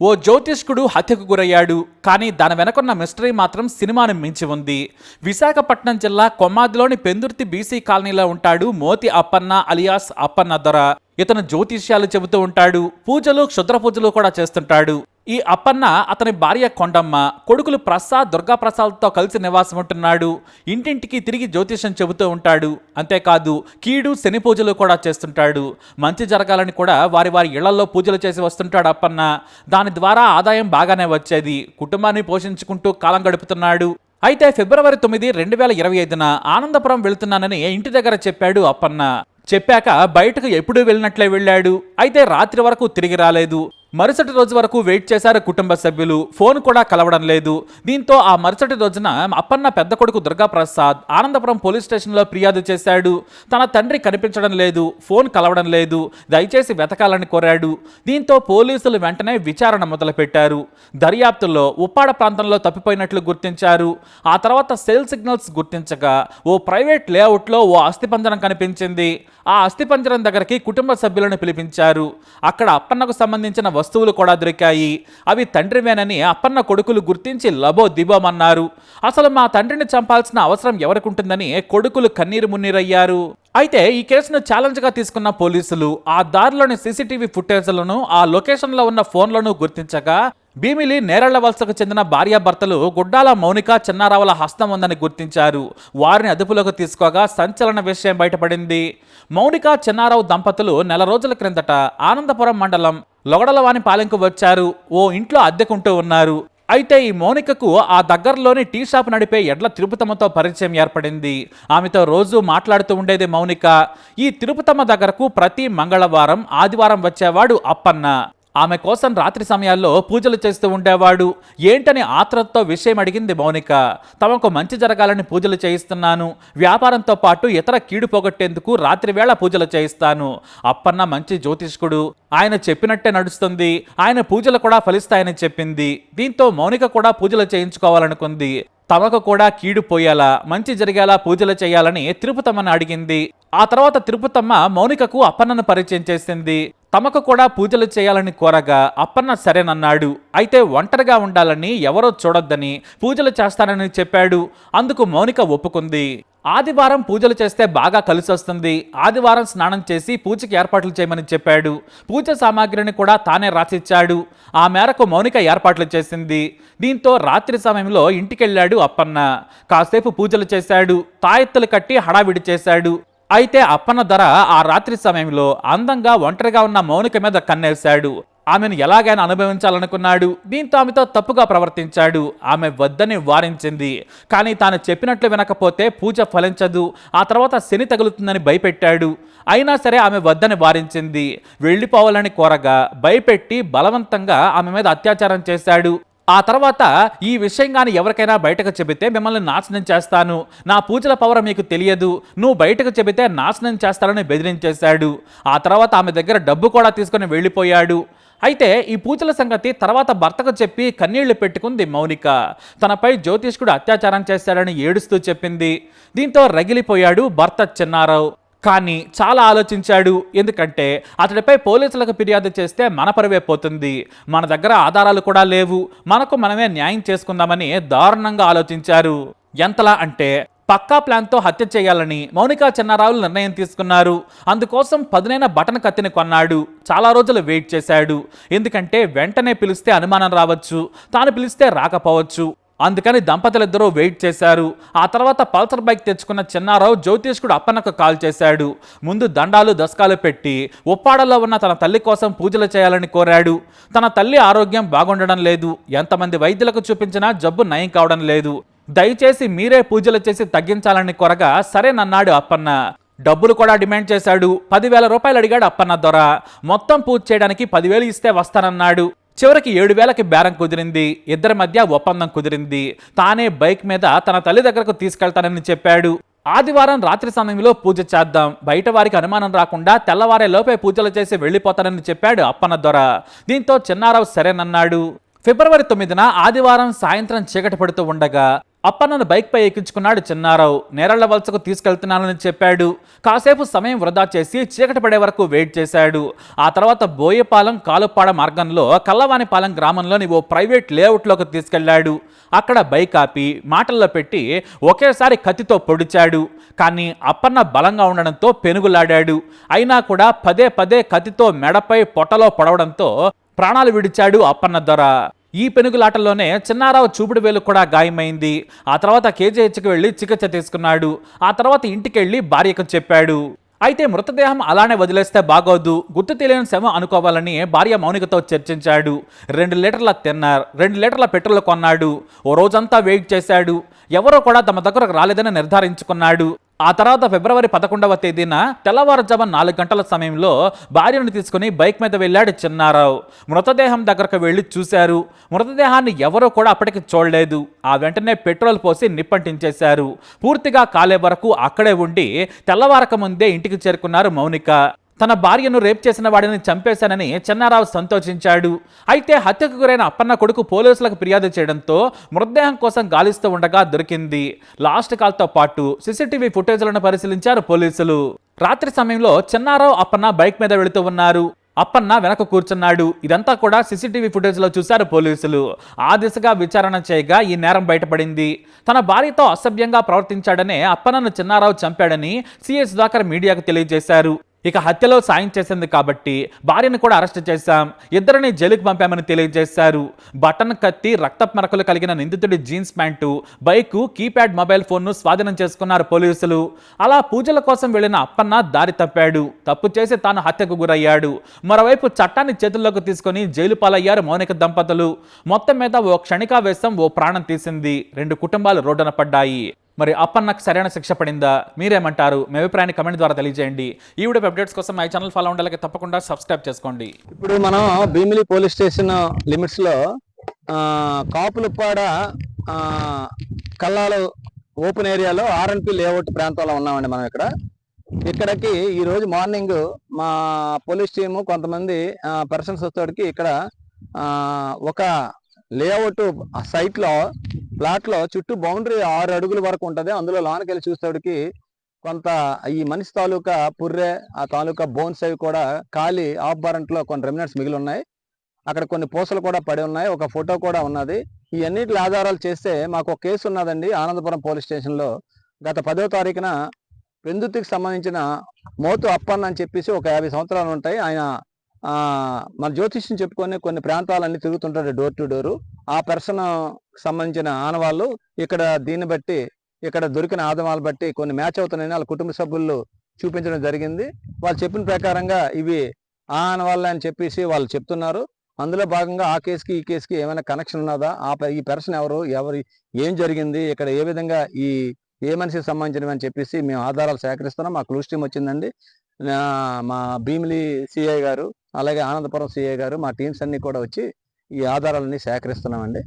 ఓ జ్యోతిష్కుడు హత్యకు గురయ్యాడు కానీ దాని వెనకున్న మిస్టరీ మాత్రం సినిమాను మించి ఉంది. విశాఖపట్నం జిల్లా కొమ్మాదిలోని పెందుర్తి బీసీ కాలనీలో ఉంటాడు మోతి అప్పన్న అలియాస్ అప్పన్న దొర. ఇతను జ్యోతిష్యాలు చెబుతూ ఉంటాడు పూజలు క్షుద్ర పూజలు కూడా చేస్తుంటాడు. ఈ అప్పన్న అతని భార్య కొండమ్మ కొడుకులు ప్రసాద్ దుర్గాప్రసాద్తో కలిసి నివాసం ఉంటున్నాడు. ఇంటింటికి తిరిగి జ్యోతిష్యం చెబుతూ ఉంటాడు. అంతేకాదు కీడు శని పూజలు కూడా చేస్తుంటాడు. మంచి జరగాలని కూడా వారి వారి ఇళ్ళలో పూజలు చేసి వస్తుంటాడు అప్పన్న దాని ద్వారా ఆదాయం బాగానే వచ్చేది. కుటుంబాన్ని పోషించుకుంటూ కాలం గడుపుతున్నాడు. అయితే ఫిబ్రవరి తొమ్మిది రెండు వేల ఇరవై ఐదున ఆనందపురం వెళ్తున్నానని ఇంటి దగ్గర చెప్పాడు అప్పన్న చెప్పాక బయటకు ఎప్పుడూ వెళ్ళినట్లే వెళ్ళాడు. అయితే రాత్రి వరకు తిరిగి రాలేదు. మరుసటి రోజు వరకు వెయిట్ చేశారు కుటుంబ సభ్యులు. ఫోన్ కూడా కలవడం లేదు. దీంతో ఆ మరుసటి రోజున అప్పన్న పెద్ద కొడుకు దుర్గాప్రసాద్ ఆనందపురం పోలీస్ స్టేషన్లో ఫిర్యాదు చేశాడు. తన తండ్రి కనిపించడం లేదు. ఫోన్ కలవడం లేదు. దయచేసి వెతకాలని కోరాడు. దీంతో పోలీసులు వెంటనే విచారణ మొదలుపెట్టారు. దర్యాప్తులో ఉప్పాడ ప్రాంతంలో తప్పిపోయినట్లు గుర్తించారు. ఆ తర్వాత సెల్ సిగ్నల్స్ గుర్తించగా ఓ ప్రైవేట్ లేఅవుట్లో ఓ అస్థిపంజరం కనిపించింది. ఆ అస్థిపంజరం దగ్గరికి కుటుంబ సభ్యులను పిలిపించారు. అక్కడ అప్పన్నకు సంబంధించిన వస్తువులు కూడా దొరికాయి. అవి తండ్రివేనని అప్పన్న కొడుకులు గుర్తించి లబో దిబోమన్నారు. అసలు మా తండ్రిని చంపాల్సిన అవసరం ఎవరికి ఉంటుందని కొడుకులు కన్నీరు మున్నీరయ్యారు. అయితే ఈ కేసును ఛాలెంజ్గా తీసుకున్న పోలీసులు ఆ దారిలోని సీసీటీవీ ఫుటేజ్లను ఆ లొకేషన్లో ఉన్న ఫోన్లను గుర్తించగా భీమిలి నేరళ్ళ వలసకు చెందిన భార్యాభర్తలు గుడ్డాల మౌనిక చిన్నారావుల హస్తం ఉందని గుర్తించారు. వారిని అదుపులోకి తీసుకోగా సంచలన విషయం బయటపడింది. మౌనిక చిన్నారావు దంపతులు నెల రోజుల క్రిందట ఆనందపురం మండలం లొగడలవాని పాలెంకు వచ్చారు. ఓ ఇంట్లో అద్దెకుంటూ ఉన్నారు. అయితే ఈ మౌనికకు ఆ దగ్గరలోని టీ షాప్ నడిపే ఎడ్ల తిరుపతమ్మతో పరిచయం ఏర్పడింది. ఆమెతో రోజు మాట్లాడుతూ ఉండేది మౌనిక. ఈ తిరుపతమ్మ దగ్గరకు ప్రతి మంగళవారం ఆదివారం వచ్చేవాడు అప్పన్న. ఆమె కోసం రాత్రి సమయాల్లో పూజలు చేస్తూ ఉండేవాడు. ఏంటని ఆత్రతో విషయం అడిగింది మౌనిక. తమకు మంచి జరగాలని పూజలు చేయిస్తున్నాను. వ్యాపారంతో పాటు ఇతర కీడు పోగొట్టేందుకు రాత్రివేళ పూజలు చేయిస్తాను. అప్పన్న మంచి జ్యోతిష్కుడు. ఆయన చెప్పినట్టే నడుస్తుంది. ఆయన పూజలు కూడా ఫలిస్తాయని చెప్పింది. దీంతో మౌనిక కూడా పూజలు చేయించుకోవాలనుకుంది. తమకు కూడా కీడు పోయేలా మంచి జరిగేలా పూజలు చేయాలని తిరుపతమ్మను అడిగింది. ఆ తర్వాత తిరుపతమ్మ మౌనికకు అప్పన్నను పరిచయం చేసింది. తమకు కూడా పూజలు చేయాలని కోరగా అప్పన్న సరేనన్నాడు. అయితే ఒంటరిగా ఉండాలని ఎవరో చూడొద్దని పూజలు చేస్తానని చెప్పాడు. అందుకు మౌనిక ఒప్పుకుంది. ఆదివారం పూజలు చేస్తే బాగా కలిసి వస్తుంది. ఆదివారం స్నానం చేసి పూజకి ఏర్పాట్లు చేయమని చెప్పాడు. పూజ సామాగ్రిని కూడా తానే రాసిచ్చాడు. ఆ మేరకు మౌనిక ఏర్పాట్లు చేసింది. దీంతో రాత్రి సమయంలో ఇంటికెళ్ళాడు అప్పన్న. కాసేపు పూజలు చేశాడు. తాయెత్తులు కట్టి హడావిడి చేశాడు. అయితే అప్పన్న ధర ఆ రాత్రి సమయంలో అందంగా ఒంటరిగా ఉన్న మౌనిక మీద కన్నేశాడు. ఆమెను ఎలాగైనా అనుభవించాలనుకున్నాడు. దీంతో ఆమెతో తప్పుగా ప్రవర్తించాడు. ఆమె వద్దని వారించింది. కానీ తాను చెప్పినట్లు వినకపోతే పూజ ఫలించదు. ఆ తర్వాత శని తగులుతుందని భయపెట్టాడు. అయినా సరే ఆమె వద్దని వారించింది. వెళ్ళిపోవాలని కోరగా భయపెట్టి బలవంతంగా ఆమె మీద అత్యాచారం చేశాడు. ఆ తర్వాత ఈ విషయం కానీ ఎవరికైనా బయటకు చెబితే మిమ్మల్ని నాశనం చేస్తాను. నా పూజల పవర్ మీకు తెలియదు. నువ్వు బయటకు చెబితే నాశనం చేస్తానని బెదిరించేశాడు. ఆ తర్వాత ఆమె దగ్గర డబ్బు కూడా తీసుకొని వెళ్ళిపోయాడు. అయితే ఈ పూజల సంగతి తర్వాత భర్తకు చెప్పి కన్నీళ్ళు పెట్టుకుంది మౌనిక. తనపై జ్యోతిష్కుడు అత్యాచారం చేశాడని ఏడుస్తూ చెప్పింది. దీంతో రగిలిపోయాడు భర్త చిన్నారావు. కానీ చాలా ఆలోచించాడు. ఎందుకంటే అతడిపై పోలీసులకు ఫిర్యాదు చేస్తే మన పరువే పోతుంది. మన దగ్గర ఆధారాలు కూడా లేవు. మనకు మనమే న్యాయం చేసుకుందామని దారుణంగా ఆలోచించారు. ఎంతలా అంటే పక్కా ప్లాన్తో హత్య చేయాలని మౌనికా చిన్నారావులు నిర్ణయం తీసుకున్నారు. అందుకోసం పదునైన బటన్ కత్తిని కొన్నాడు. చాలా రోజులు వెయిట్ చేశాడు. ఎందుకంటే వెంటనే పిలిస్తే అనుమానం రావచ్చు తాను పిలిస్తే రాకపోవచ్చు. అందుకని దంపతులిద్దరూ వెయిట్ చేశారు. ఆ తర్వాత పల్సర్ బైక్ తెచ్చుకున్న చిన్నారావు జ్యోతిష్కుడు అప్పన్నకు కాల్ చేశాడు. ముందు దండాలు దశకాలు పెట్టి ఉప్పాడలో ఉన్న తన తల్లి కోసం పూజలు చేయాలని కోరాడు. తన తల్లి ఆరోగ్యం బాగుండడం లేదు. ఎంతమంది వైద్యులకు చూపించినా జబ్బు నయం కావడం లేదు. దయచేసి మీరే పూజలు చేసి తగ్గించాలని కొరగా సరేనన్నాడు అప్పన్న. డబ్బులు కూడా డిమాండ్ చేశాడు. పదివేల రూపాయలు అడిగాడు అప్పన్న దొర. మొత్తం పూజ చేయడానికి పదివేలు ఇస్తే వస్తానన్నాడు. చివరికి ఏడు వేలకి బేరం కుదిరింది. ఇద్దరి మధ్య ఒప్పందం కుదిరింది. తానే బైక్ మీద తన తల్లి దగ్గరకు తీసుకెళ్తానని చెప్పాడు. ఆదివారం రాత్రి సమయంలో పూజ చేద్దాం. బయట వారికి అనుమానం రాకుండా తెల్లవారే లోపే పూజలు చేసి వెళ్ళిపోతానని చెప్పాడు అప్పన్న దొర. దీంతో చిన్నారావు సరేనన్నాడు. ఫిబ్రవరి తొమ్మిదిన ఆదివారం సాయంత్రం చీకటి పడుతూ ఉండగా అప్పన్నను బైక్పై ఎక్కించుకున్నాడు చిన్నారావు. నేరళ్ళ వలసకు తీసుకెళ్తున్నానని చెప్పాడు. కాసేపు సమయం వృధా చేసి చీకటి పడే వరకు వెయిట్ చేశాడు. ఆ తర్వాత బోయపాలెం కాలుపాడ మార్గంలో కల్లవానిపాలెం గ్రామంలోని ఓ ప్రైవేట్ లేఅవుట్లోకి తీసుకెళ్ళాడు. అక్కడ బైక్ ఆపి మాటల్లో పెట్టి ఒకేసారి కత్తితో పొడిచాడు. కానీ అప్పన్న బలంగా ఉండడంతో పెనుగులాడాడు. అయినా కూడా పదే పదే కత్తితో మెడపై పొట్టలో పొడవడంతో ప్రాణాలు విడిచాడు అప్పన్న దొర. ఈ పెనుగులాటలోనే చిన్నారావు చూపుడు వేలు కూడా గాయమైంది. ఆ తర్వాత కేజీహెచ్కి వెళ్ళి చికిత్స తీసుకున్నాడు. ఆ తర్వాత ఇంటికెళ్ళి భార్యకు చెప్పాడు. అయితే మృతదేహం అలానే వదిలేస్తే బాగోదు. గుర్తు తెలియని శవం అనుకోవాలని భార్య మౌనికతో చర్చించాడు. రెండు లీటర్ల తిన్నారు. రెండు లీటర్ల పెట్రోల్ కొన్నాడు. ఓ రోజంతా వెయిట్ చేశాడు. ఎవరో కూడా తమ దగ్గరకు రాలేదని నిర్ధారించుకున్నాడు. ఆ తర్వాత ఫిబ్రవరి పదకొండవ తేదీన తెల్లవారుజామున నాలుగు గంటల సమయంలో భార్యను తీసుకుని బైక్ మీద వెళ్ళాడు చిన్నారావు. మృతదేహం దగ్గరకు వెళ్ళి చూశారు. మృతదేహాన్ని ఎవరూ కూడా అప్పటికి చూడలేదు. ఆ వెంటనే పెట్రోల్ పోసి నిప్పంటించేశారు. పూర్తిగా కాలే వరకు అక్కడే ఉండి తెల్లవారక ముందే ఇంటికి చేరుకున్నారు మౌనిక. తన భార్యను రేప్ చేసిన వాడిని చంపేశానని చెన్నారావు సంతోషించాడు. అయితే హత్యకు గురైన అప్పన్న కొడుకు పోలీసులకు ఫిర్యాదు చేయడంతో మృతదేహం కోసం గాలిస్తూ ఉండగా దొరికింది. లాస్ట్ కాల్తో పాటు సీసీటీవీ ఫుటేజ్లను పరిశీలించారు పోలీసులు. రాత్రి సమయంలో చెన్నారావు అప్పన్న బైక్ మీద వెళుతూ ఉన్నారు. అప్పన్న వెనక కూర్చున్నాడు. ఇదంతా కూడా సీసీటీవీ ఫుటేజ్లో చూశారు పోలీసులు. ఆ దిశగా విచారణ చేయగా ఈ నేరం బయటపడింది. తన భార్యతో అసభ్యంగా ప్రవర్తించాడనే అప్పన్నను చిన్నారావు చంపాడని సిఎస్ సుధాకర్ మీడియాకు తెలియజేశారు. ఇక హత్యలో సాయం చేసింది కాబట్టి భార్యను కూడా అరెస్ట్ చేశాం. ఇద్దరిని జైలుకు పంపామని తెలియజేశారు. బటన్ కత్తి రక్త మరకలు కలిగిన నిందితుడి jeans pant bike keypad mobile ఫోన్ను స్వాధీనం చేసుకున్నారు పోలీసులు. అలా పూజల కోసం వెళ్ళిన అప్పన్న దారి తప్పాడు. తప్పు చేసి తాను హత్యకు గురయ్యాడు. మరోవైపు చట్టాన్ని చేతుల్లోకి తీసుకొని జైలు పాలయ్యారు మౌనిక దంపతులు. మొత్తం మీద ఓ క్షణికావేశం ఓ ప్రాణం తీసింది. రెండు కుటుంబాలు రోడ్డున పడ్డాయి. మరి అప్పన్నకు సరైన శిక్ష పడిందా? మీరేమంటారు? మీ అభిప్రాయాన్ని కమెంట్ ద్వారా తెలియజేయండి. ఈ వీడియో అప్డేట్స్ కోసం మై ఛానల్ ఫాలో ఉండాలి తప్పకుండా సబ్స్క్రైబ్ చేసుకోండి. ఇప్పుడు మనం భీమిలి పోలీస్ స్టేషన్ లిమిట్స్లో కాపులపాడ కల్లాలు ఓపెన్ ఏరియాలో ఆర్ఎన్పి లేఅవుట్ ప్రాంతంలో ఉన్నామండి మనం ఇక్కడ. ఇక్కడికి ఈరోజు మార్నింగ్ మా పోలీస్ టీము కొంతమంది పర్సన్స్ వచ్చేటికి ఇక్కడ ఒక లేఅవుట్ సైట్లో ప్లాట్లో చుట్టూ బౌండరీ ఆరు అడుగుల వరకు ఉంటుంది. అందులో లోనకి వెళ్ళి చూసేవాడికి కొంత ఈ మనిషి తాలూకా పుర్రె ఆ తాలూకా బోన్స్ అవి కూడా ఖాళీ ఆఫ్ బారెంట్లో కొన్ని రెమినెంట్స్ మిగిలి ఉన్నాయి అక్కడ కొన్ని పూసలు కూడా పడి ఉన్నాయి. ఒక ఫోటో కూడా ఉన్నది. ఈ ఆధారాలు చేస్తే మాకు ఒక కేసు ఉన్నదండి ఆనందపురం పోలీస్ స్టేషన్లో గత పదో తారీఖున పెందుతికి సంబంధించిన మోతు అప్పన్న అని చెప్పేసి ఒక యాభై సంవత్సరాలు ఉంటాయి. ఆయన మన జ్యోతిష్యం చెప్పుకొని కొన్ని ప్రాంతాలన్నీ తిరుగుతుంటాడు డోర్ టు డోరు ఆ పర్సన్ సంబంధించిన ఆనవాళ్ళు ఇక్కడ దీన్ని బట్టి ఇక్కడ దొరికిన ఆదమాలు బట్టి కొన్ని మ్యాచ్ అవుతున్నాయని వాళ్ళ కుటుంబ సభ్యులు చూపించడం జరిగింది. వాళ్ళు చెప్పిన ప్రకారంగా ఇవి ఆ అని చెప్పేసి వాళ్ళు చెప్తున్నారు. అందులో భాగంగా ఆ కేసుకి ఈ కేసుకి ఏమైనా కనెక్షన్ ఉన్నదా? ఆ ఈ పర్సన్ ఎవరు ఎవరి ఏం జరిగింది? ఇక్కడ ఏ విధంగా ఈ ఏ మనిషికి సంబంధించినవి అని చెప్పేసి మేము ఆధారాలు సేకరిస్తున్నాం. మా క్లూస్ టీం వచ్చిందండి. మా భీమిలి సిఐ గారు అలాగే ఆనందపురం సిఐ గారు మా టీమ్స్ అన్నీ కూడా వచ్చి ఈ ఆధారాలన్నీ సేకరిస్తున్నామండి.